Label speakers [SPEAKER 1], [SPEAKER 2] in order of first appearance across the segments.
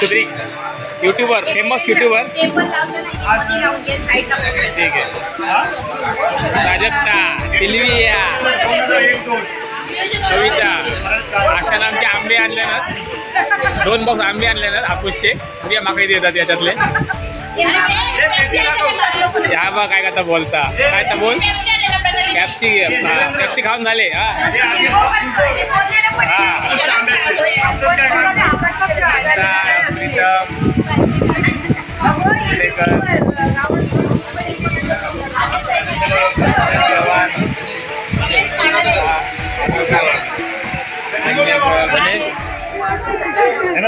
[SPEAKER 1] Sudrik YouTuber famous YouTuber. ठीक आहे. Prajakta Sylvia Kavita. अशाने आमचे आंबे आणले ना. दोन बॉक्स आंबे आणले ना हापूसचे. उद्या माकडे देतात याच्यातले. या बा काय करता बोलता. काय तर बोल? कॅप्सी कॅप्सी खाऊन झाले हा.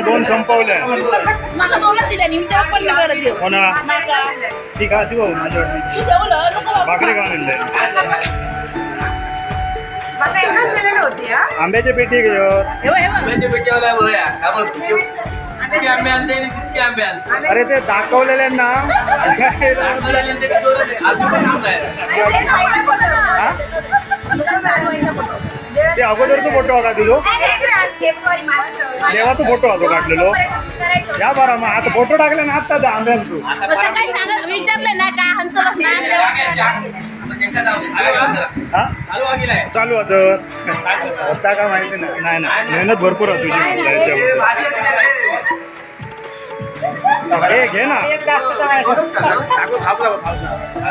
[SPEAKER 1] आता प्रीतम चव्हाण आणि गणेश
[SPEAKER 2] यानं दोन संपवल्या
[SPEAKER 3] माका दोनच दिल्या नी त्याला पण नाही करत देऊ.
[SPEAKER 2] हो ना
[SPEAKER 3] माका.
[SPEAKER 2] ती का ती भाऊ
[SPEAKER 3] नको
[SPEAKER 2] भाकरी खाऊन
[SPEAKER 3] हा?
[SPEAKER 2] आंब्याची पेटी घेऊ
[SPEAKER 3] बघ, बघ.
[SPEAKER 4] म्हणजे पेटीवाला बघूया हा बघ किती आंबे आणते आणि किती आंबे आणते?
[SPEAKER 2] अरे ते दाखवलेल्यांना
[SPEAKER 4] आपल्याला आणते ते दोनच आहे. आम्ही पण घेऊन आहे.
[SPEAKER 2] हा? ते अगोदर तू फोटो काढ दिलो. तेव्हा तू फोटो होतो काढलेलो. या बरं मग आता फोटो टाकले ना आता आंब्यान तू
[SPEAKER 3] विचारलं ना का?
[SPEAKER 4] आता. आलो आलो. आलो.
[SPEAKER 2] चालू होतं होता का माहिती नाही. नाही नाही. मेहनत भरपूर आहे तुझी. घे ना.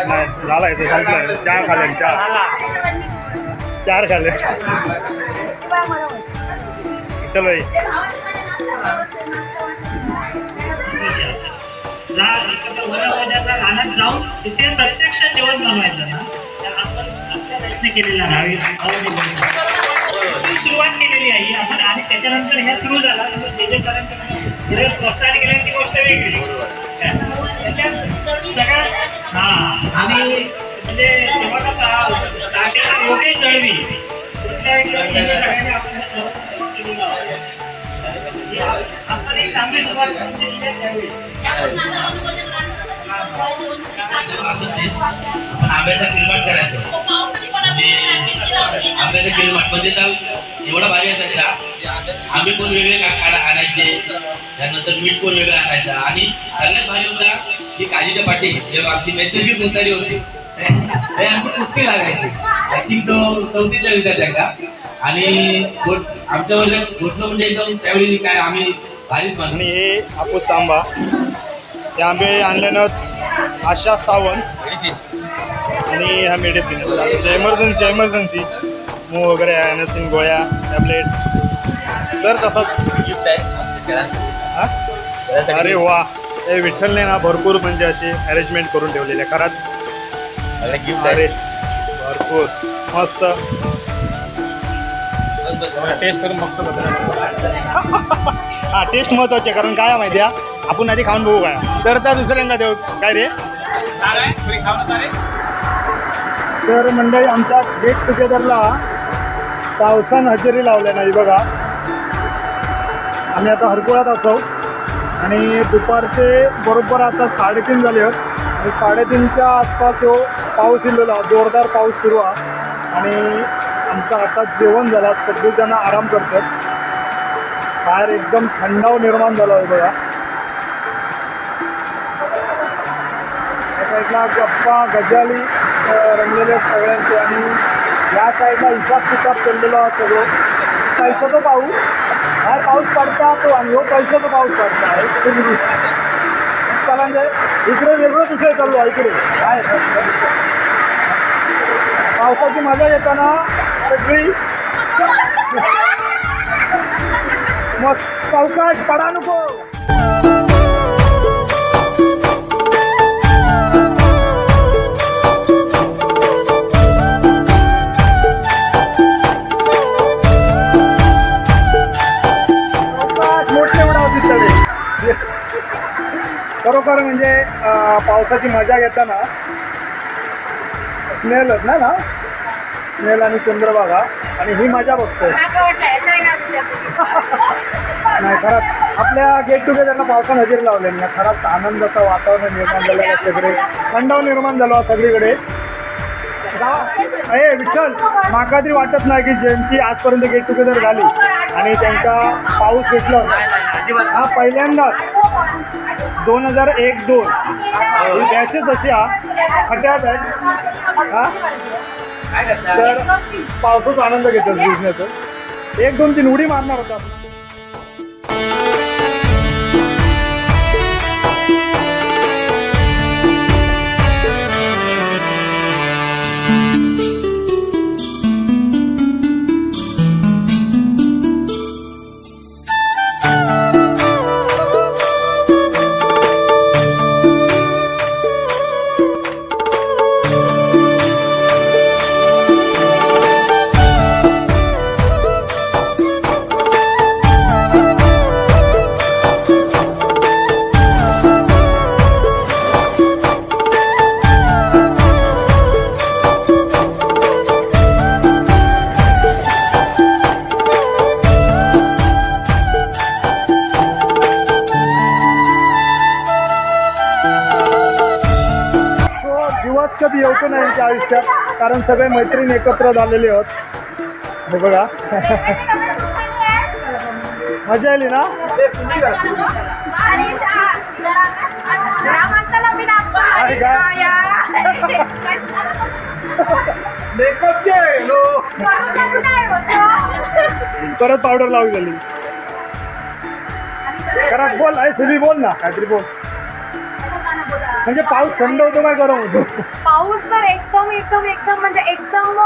[SPEAKER 4] ना?
[SPEAKER 2] झालाय तो संपलाय चार खाले चार चार खाले चलो
[SPEAKER 5] रानात जाऊन तिथे प्रत्यक्ष जेवण बनवायचं ना? आपण केलेला सुरुवात केलेली आहे. आपण आणि त्याच्यानंतर ह्या सुरू झाला. नंतर जे जे सरांकडे पुढे प्रोत्साहन केलं ती गोष्ट वेगळी. सगळ्यात हा. आणि म्हणजे तेव्हा कसा देवी आपण आपण
[SPEAKER 6] आंब्याचा किलमाट करायचो. म्हणजे आंब्याचा किलमाट म्हणजे तर एवढा भारी असायचा आंबे पण वेगळे का- आणायचे. त्यानंतर मीठ पण वेगळं आणायचा. आणि सगळ्यात भारी होता की काजीच्या पाठी जेव्हा आमची नैसर्गिक उतारी होती. आमची कुस्ती लागायची. आय थिंक तो चौथीतल्या विद्यार्थ्यांका आणि गोट- आमच्या वर्गात गोष्ट म्हणजे एकदम त्यावेळी काय आम्ही भारीच
[SPEAKER 2] आणि हे हापूस आंबा हे आंबे आणल्यानं आशा सावंत. आणि हा मेडिसिन एमर्जन्सी एमर्जन्सी मूग वगैरे ॲनसिन गोळ्या टॅबलेट तर तसाच.
[SPEAKER 4] गिफ्ट आहे.
[SPEAKER 2] अरे वा. हे विठ्ठलने ना भरपूर म्हणजे अशी अरेंजमेंट करून ठेवलेली आहे. खरंच.
[SPEAKER 4] गिफ्ट
[SPEAKER 2] अरे
[SPEAKER 4] आहे.
[SPEAKER 2] भरपूर. मस्त.
[SPEAKER 1] टेस्ट करून बघतो
[SPEAKER 2] हा टेस्ट महत्वाची आहे कारण काय माहिती आहे आपण आधी खाऊन बघू काय. तर त्या दुसऱ्यांना देऊ. काय रे? तर मंडळी आमच्या गेट टुगेदरला पावसानं हजेरी लावल्या नाही बघा. आम्ही आता हरकुळात असो. आणि दुपारचे बरोबर आता साडेतीन झाले आहेत. आणि साडेतीनच्या आसपास हो पाऊस इलेला जोरदार पाऊस सुरू आहे आणि आमचं आता जेवण झालं. सगळेजण आराम करतात. बाहेर एकदम थंडाव निर्माण झाला आहे बघा. या साईडला गप्पा गजाली रंगलेले सगळ्यांचे. आणि या साईडला हिसाब किताब चाललेला आहे सगळं. पैशाचा पाऊस. हा पाऊस पडता तो आणि हो पैशाचा पाऊस पडता. आहे त्याला म्हणजे इकडे वेगळं विषय चालू आहे इकडे. काय? पावसाची मजा येताना सगळी मग सावकाश पडा नको. खरोखर म्हणजे पावसाची मजा घेताना स्नेलच ना ना स्नेल आणि चंद्रभागा आणि ही मजा बघतोय. नाही खरंच. आपल्या गेट टुगेदरला पावसानं हजेरी लावले ना खरंच आनंदाचं वातावरण निर्माण झालं आहे सगळीकडे थंडाव निर्माण झालो सगळीकडे. ए विठ्ठल माका तरी वाटत नाही की ज्यांची आजपर्यंत गेट टुगेदर झाली आणि त्यांचा पाऊस भेटला हा पहिल्यांदाच. दोन हजार एक दोन. ही बॅचेस अशी हा खट्या बॅच हा? तर पावसाचा आनंद घेतात बिझनेस एक दोन तीन उडी मारणार होता आयुष्यात कारण सगळे मैत्रीण एकत्र झालेले आहोत. हे बघा. मजा आली ना? परत पावडर लावली गेली. करा बोल आहे सुबी बोल ना. काहीतरी बोल. म्हणजे पाऊस थंड होतो काय गरम होतो?
[SPEAKER 7] पाऊस तर एकदम एकदम एकदम म्हणजे एकदम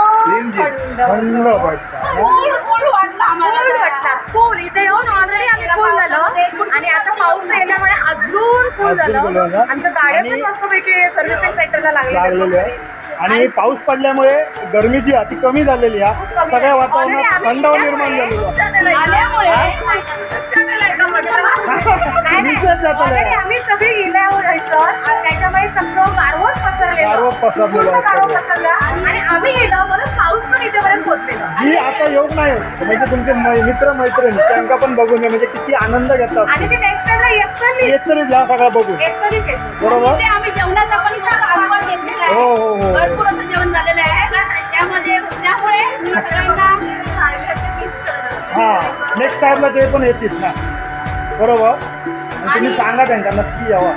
[SPEAKER 7] थंड
[SPEAKER 2] थंड वाटतं.
[SPEAKER 7] फुल वाटला फुल इथे येऊन ऑलरेडी आम्ही फुल झालं. आणि आता पाऊस येण्यामुळे अजून फुल
[SPEAKER 2] अजून
[SPEAKER 7] झालं. आमच्या गाड्या पण मस्तपैकी सर्व्हिसिंग सेंटरला
[SPEAKER 2] लागलेले आहे आणि पाऊस पडल्यामुळे गरमीची अति कमी झालेली आहे. सगळ्या वातावरणात थंडावा निर्माण झालेला
[SPEAKER 7] ऑलरेडी आम्ही सगळी त्याच्यामुळे सगळं गारवच पसरलेलं.
[SPEAKER 2] गारवा पसरलेलं
[SPEAKER 7] पूर्ण
[SPEAKER 2] आहे
[SPEAKER 7] गारवा
[SPEAKER 2] सगळं.
[SPEAKER 7] पसरला. आणि आम्ही गेलो म्हणून पाऊस पण इथेपर्यंत पोहोचलेला.
[SPEAKER 2] जी आता योग नाही होत म्हणजे तुमचे मै- मित्र मैत्रिणी त्यांना पण बघून घ्या म्हणजे किती आनंद घेतात.
[SPEAKER 7] आणि ते नेक्स्ट टाइमला येत नाही
[SPEAKER 2] येत तरी जा सगळं बघून.
[SPEAKER 7] येत कधीच येत. नाही.
[SPEAKER 2] बरोबर
[SPEAKER 8] ते आम्ही जेवणाचा पण खूप घेतलेला
[SPEAKER 2] हो हो हो.
[SPEAKER 8] भरपूर असं जेवण झालेलं आहे. त्यामध्ये त्यामुळे मी सगळ्यांना राहिल्याचं miss करत
[SPEAKER 2] हा. नेक्स्ट टाइमला ते पण येतील. ना बरोबर? तुम्ही सांगा त्यांना नक्की यावा.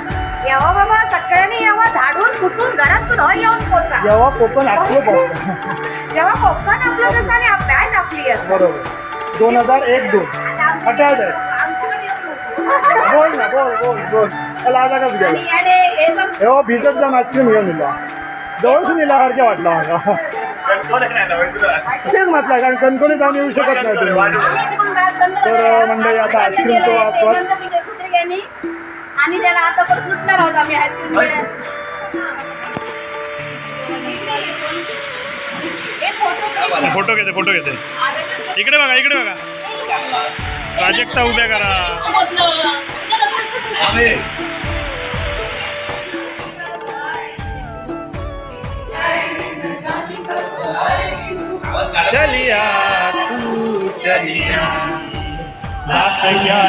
[SPEAKER 7] यावा बाबा सगळ्यांनी यावा झाडून पुसून घरात सुद्धा येऊन पोचा.
[SPEAKER 2] यावा कोकण आपलं असतं.
[SPEAKER 7] जेव्हा कोकण आपलं कसं आणि बॅच आपली असं.
[SPEAKER 2] बरोबर. दोन हजार एक दोन. हटायचं आहे बोल ना बोल बोल बोल. त्याला आता कसं गेलं
[SPEAKER 8] याने हे
[SPEAKER 2] भिजत जाऊन आईस्क्रीम घेऊन दिला जवळशी नेल्यासारख्या वाटला मला. तेच म्हटलं कारण कणकणी जाऊन येऊ शकत नाही तुम्ही. तर मंडळी आता आईस्क्रीमचा आस्वाद
[SPEAKER 8] आणि त्याला आता पण सुटणार आहोत आम्ही आईस्क्रीम
[SPEAKER 9] फोटो घेते फोटो घेते. इकडे बघा इकडे बघा. प्राजक्ता उभ्या करा.
[SPEAKER 2] चलिया तू चलिया साथ क्या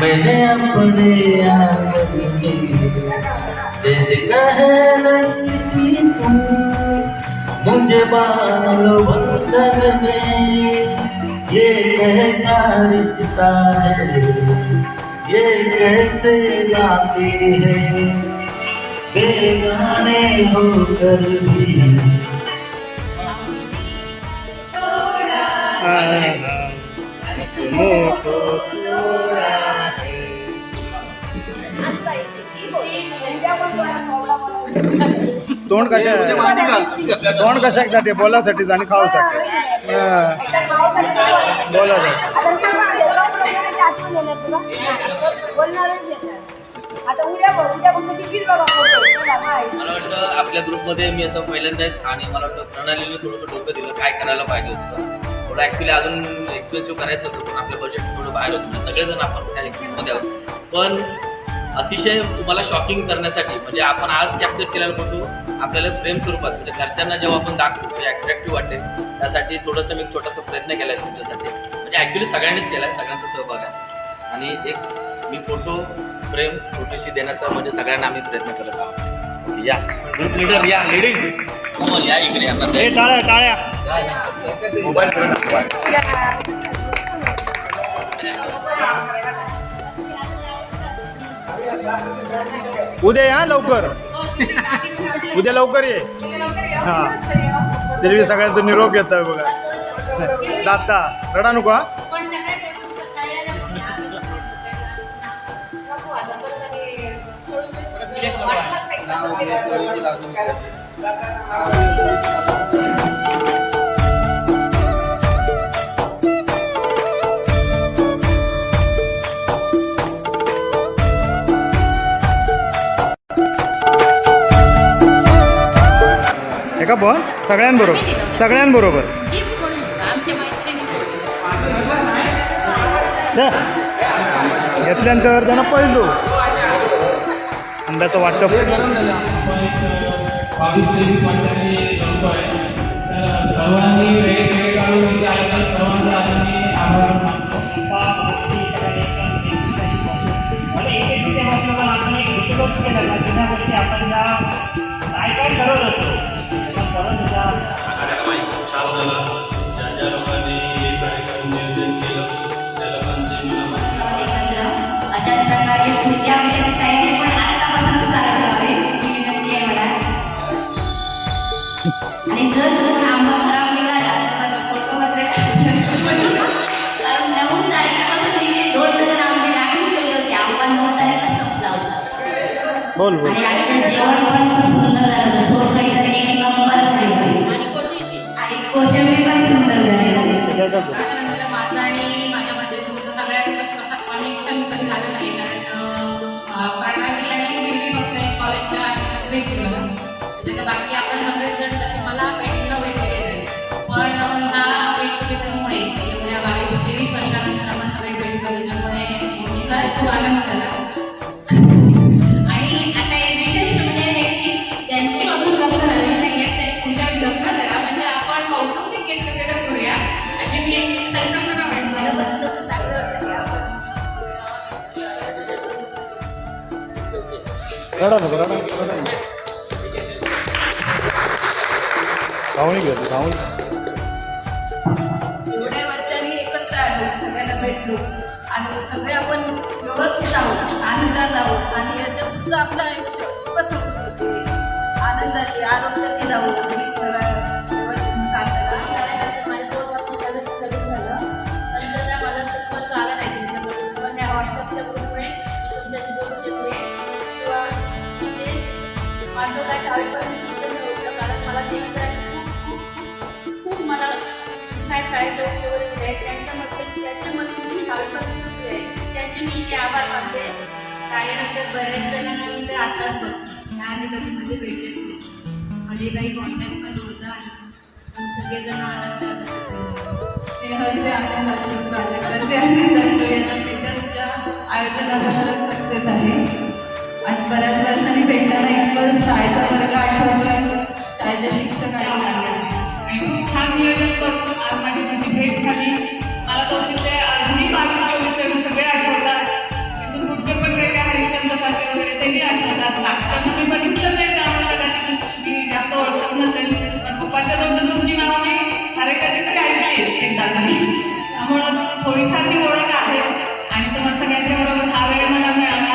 [SPEAKER 10] मैंने अपने आप जैसे कह रही थी तुम मुझे बालो बंधन में। ये कैसा रिश्ता है? ये कैसे गाते हैं? बेगाने होकर भी।
[SPEAKER 2] तोंड कशा तोंड कशासाठी बोलासाठी आणि खावासाठी हा,
[SPEAKER 4] मला वाटतं आपल्या ग्रुपमध्ये मी असं पहिल्यांदाच आणि मला वाटतं प्रणालीने थोडंसं डोकं दिलं. काय करायला पाहिजे होतं? थोडं ॲक्च्युली अजून एक्सपेन्सिव्ह करायचं होतं पण आपलं बजेट थोडं बाहेर होतं. म्हणजे सगळेजण आपण त्या ग्रुपमध्ये आहोत. पण अतिशय तुम्हाला शॉकिंग करण्यासाठी म्हणजे आपण आज कॅप्चर केलेला फोटो
[SPEAKER 10] आपल्याला प्रेम स्वरूपात म्हणजे घरच्यांना जेव्हा आपण दाखवू ते अट्रॅक्टिव्ह वाटेल त्यासाठी थोडंसं मी एक छोटासा प्रयत्न केला आहे तुमच्यासाठी. म्हणजे ॲक्च्युली सगळ्यांनीच केला आहे सगळ्यांचा सहभाग आहे. आणि एक मी फोटो फ्रेम छोटीशी देण्याचा म्हणजे सगळ्यांना आम्ही प्रयत्न करत आहोत. या. ग्रुप लिडर या लेडीज या इकडे
[SPEAKER 2] टाळ्या टाळ्या.
[SPEAKER 11] मोबाईल
[SPEAKER 2] उद्या या लवकर. उद्या लवकर ये. हा सिरवी सगळ्यांचा निरोप येतोय बघा. दाता रडा नको हा. हे सगळ्यांबरोबर सगळ्यांबरोबर. घेतल्यानंतर त्यांना पळलो आंब्याचं वाटप.
[SPEAKER 11] बावीस तेवीस आहे तर सर्वांनी वेगवेगळे काढून सर्वांचा आभार मानतो
[SPEAKER 12] आपण एक आपण काय काय करत होतो
[SPEAKER 2] बोल बोल.
[SPEAKER 3] जेवण पण खूप सुंदर झालं तर एक नंबर आणि कोशिंबीर. पण सुंदर झाली होती.
[SPEAKER 8] त्यानंतर माझं आणि माझ्या सगळ्यांचं कसं कनेक्शन झालं नाही कारण फक्त एक भेटली. बाकी आपण सगळेच जण तसे मला भेटले पण त्याच्यामुळे बावीस तेवीस वर्षानंतर आपण सगळे भेटतो त्याच्यामुळे खरंच खूप आनंद
[SPEAKER 2] रडा नको रडा धावणी घेतो धावणी
[SPEAKER 3] एवढ्या वर्षांनी एकत्र आलो सगळ्यांना भेटलो. आणि सगळे आपण व्यवस्थित आहोत आनंदात आहोत. आणि याच्या पुढचं आपलं आयुष्य सुखद आनंदाची आरोग्याची जाऊ
[SPEAKER 8] आहे त्यांच्यामध्ये त्यांच्यामध्ये मी आहे त्यांचे मी इथे आभार मानते
[SPEAKER 3] शाळेनंतर बऱ्याच जणांना मी तर आताच बघते ह्या आधी कधी मध्ये भेटलेच नाही मध्ये काही कॉन्टॅक्ट पण होता आणि सगळेजण आनंदात
[SPEAKER 8] आनंद अश्रू प्राजक्ताचे आनंद अश्रू यांना भेटत तुझ्या आयोजनाचा खरंच सक्सेस आहे आज बऱ्याच वर्षांनी भेटताना इतकं शाळेचा वर्ग आठवतोय. शाळेचे शिक्षक आणि
[SPEAKER 9] छान नियोजन करून आज माझी तुझी भेट झाली मला चौथीतले अजूनही बावीस चोवीस तेवढे सगळे आठवतात. तिथून पुढचे पण काय हरिश्चंद्र सारखे वगैरे तेही आठवतात बाकीच्यांना मी बघितलं नाही त्यामुळे कदाचित मी जास्त ओळखत नसेल पण पप्पाच्या दोन तुमची नावं मी हरेकाची तरी ऐकली एकदा तरी त्यामुळं थोडीफार ती ओळख आहेच आणि तुम्हाला सगळ्यांच्या बरोबर हा वेळ मला मिळाला.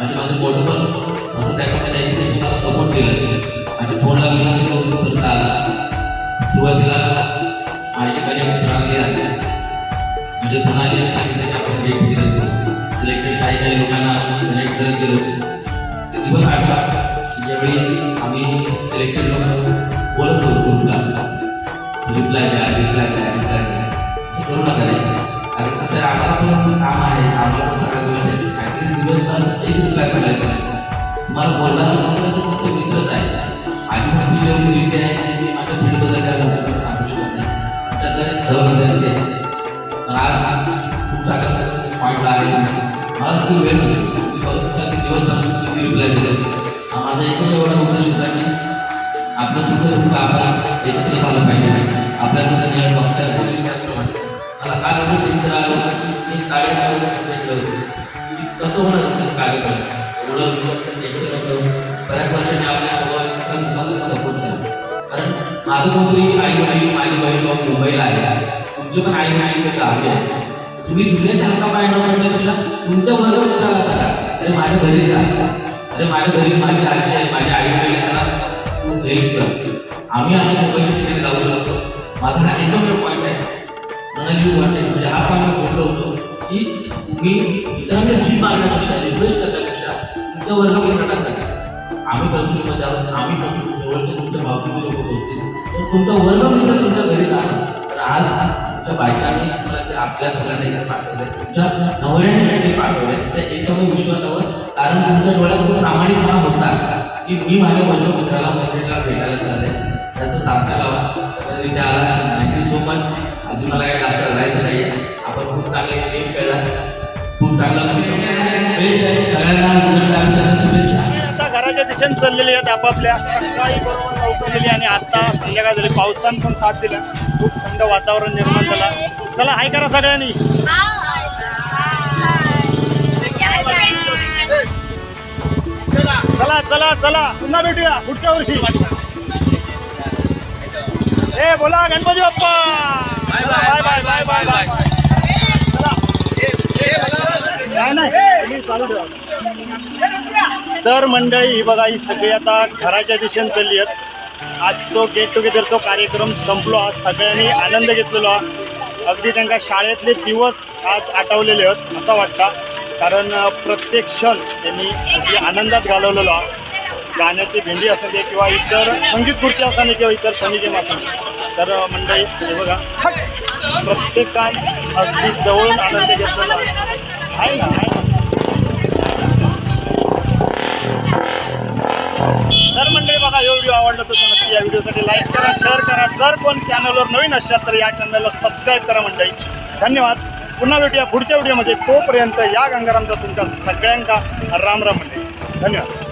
[SPEAKER 9] म्हणजे आणि
[SPEAKER 13] त्याला सगळ्यांना टच झालं होतं म्हणजे त्यांनी मोठं सपोर्ट
[SPEAKER 10] केला. आणि फोनला विनंती करून परत आला. सुरुवातीला माझी कधी मित्रांनी राहते म्हणजे कुणाला सांगितलं की आपण गेट टुगेदर सिलेक्टेड काही काही लोकांना कनेक्ट करत गेलो. ते दिवस आठवा. ज्यावेळी आम्ही सिलेक्टेड लोकांना बोलत होतो ग्रुपला रिप्लाय द्या रिप्लाय द्या रिप्लाय द्या. असं करू नका रे. कारण कसं आहे आम्हाला पण काम आहे. आम्हाला पण सगळ्या गोष्टी आहेत. ॲटलीस्ट दिवसभर एक रिप्लाय करायचा नाही तुम्हाला बोलणार आपल्याचं कसं मित्रच आहे. आणि पण मी जेवढी बिझी आहे आणि मी माझ्या फील्डबद्दल काय लोकांना सांगू शकत नाही. त्यातलं धड म्हणजे ते पण आज खूप चांगला सक्सेस पॉईंटला आहे. मला खूप वेळ नसेल मी बघत होता की दिवसभर किती रिप्लाय दिले. माझा एकच एवढा उद्देश होता की आपलं सुद्धा दुःख आपण एकत्र झालं पाहिजे. आपल्याला कसं फक्त मला काल एवढं टेन्शन आलं मी साडेदहा वाजता भेटलं कसं होणार होतं कार्यक्रम एवढं लोकांचं टेन्शन होतं बऱ्याच वर्षांनी आपल्या स्वभाव मुलांना सपोर्ट झाला कारण माझं कोणतरी आई बहीण माझी बहीण भाऊ मुंबईला आहे तुमचे पण आई आई बहीण गावी आहे तुम्ही दुसऱ्या हक्का पाय न पडण्यापेक्षा तुमच्या बरोबर मित्राला सांगा अरे माझ्या घरीच आहे अरे माझ्या घरी माझी आजी आहे माझ्या आई वडील त्यांना खूप हेल्प कर. आम्ही आमच्या मुंबईच्या ठिकाणी जाऊ शकतो. माझा हा एकमेव पॉईंट आहे. मनाली वाटेल. म्हणजे हा पाणी मी बोललो होतो की तुम्ही मित्रांकडे भीक मागण्यापेक्षा रिक्वेस्ट करण्यापेक्षा तुमच्या वर्ग मित्रांना सांगा आम्ही कन्फ्युजमध्ये आहोत आम्ही कन्फ्युज जवळचे तुमच्या भावकीचे लोक पोहोचतील तर तुमचा वर्ग मित्र तुमच्या घरी आहे तर आज तुमच्या बायकांनी तुम्हाला ते आपल्या सगळ्यांना इकडे पाठवलंय. तुमच्या नवऱ्याने पाठवलं त्या एकमेव विश्वासावर कारण तुमच्या डोळ्यात खूप प्रामाणिकपणा होता की मी माझ्या वर्ग मित्राला मैत्रिणीला भेटायला चालले त्याचं सांगता लावा. इथे आला थँक्यू सो मच अजून मला
[SPEAKER 2] घराच्या दिशेने चाललेली आहेत आपापल्या. सकाळी बरोबर लवकरलेली आणि आता संध्याकाळ झाली पावसानं पण साथ दिला. खूप थंड वातावरण निर्माण झाला. चला हाय करा सगळ्यांनी. चला चला चला पुन्हा भेटूया पुढच्या वर्षी. ए बोला Ganpati Bappa. Bye bye bye bye bye bye चला. तर मंडळी ही बघा ही सगळी आता घराच्या दिशेने चालली आहेत आज तो गेट टुगेदरचा कार्यक्रम संपलो आज सगळ्यांनी आनंद घेतलेलो हा. अगदी त्यांना शाळेतले दिवस आज आठवलेले आहेत असं वाटतं कारण प्रत्येक क्षण त्यांनी अगदी आनंदात घालवलेलो हा. गाण्याची भेंडी असू दे किंवा इतर संगीत खुर्ची असू किंवा इतर फनी गेम असू तर मंडळी हे बघा प्रत्येकान अगदी जवळून आनंद घेतलेला आहे. तर मंडळी बघा हा व्हिडिओ आवडला तर नक्की या व्हिडिओसाठी लाईक करा शेअर करा. जर कोण चॅनलवर नवीन असाल तर या चॅनलला सबस्क्राईब करा मंडळी. धन्यवाद. पुन्हा भेटूया पुढच्या व्हिडिओमध्ये तोपर्यंत या गंगारामचा तुमच्या सगळ्यांका राम राम मंडळी. धन्यवाद.